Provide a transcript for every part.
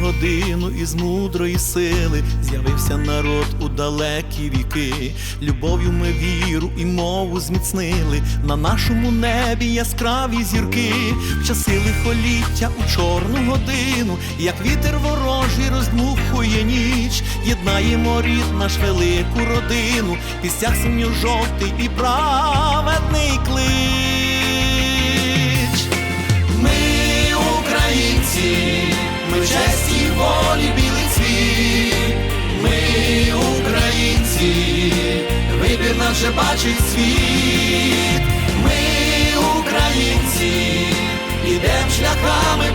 Годину із мудрої сили з'явився народ у далекі віки. Любов'ю ми віру і мову зміцнили. На нашому небі яскраві зірки, в часи лихоліття у чорну годину, як вітер ворожий роздмухує ніч, єднаємо рід наш велику родину, пістях синьо жовтий і праведний вибір вже бачить світ. Ми українці, ідем шляхами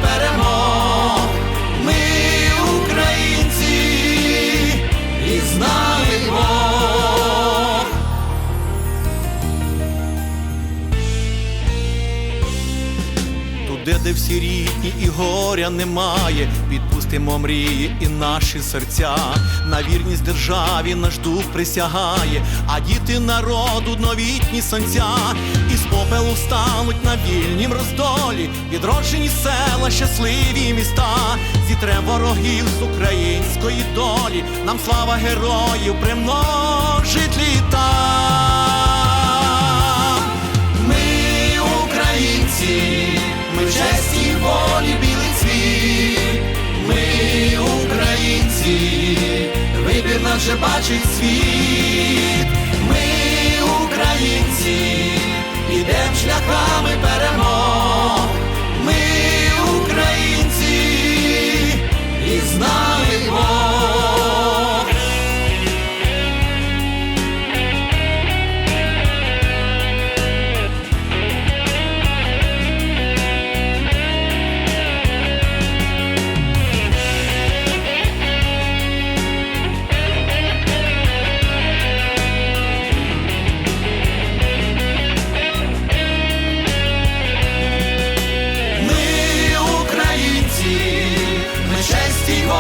Туди, де всі рідні і горя немає, відпустимо мрії і наші серця. На вірність державі наш дух присягає, а діти народу новітні сонця, із попелу стануть на вільнім роздолі, відроджені села, щасливі міста, зітре ворогів з української долі, нам слава героїв примножить літа. Вже бачить світ.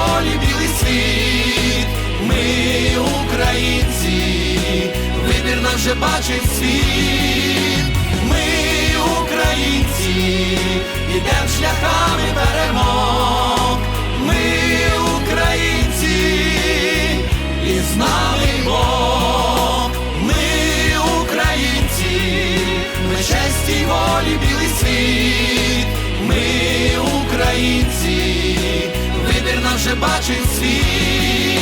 Волі білий світ. Ми українці, вибір наш вже бачить світ. Ми українці, ідем шляхами перемог. Ми українці, і з нами Бог. Ми українці, ми честі волі білий світ. Бачить світ.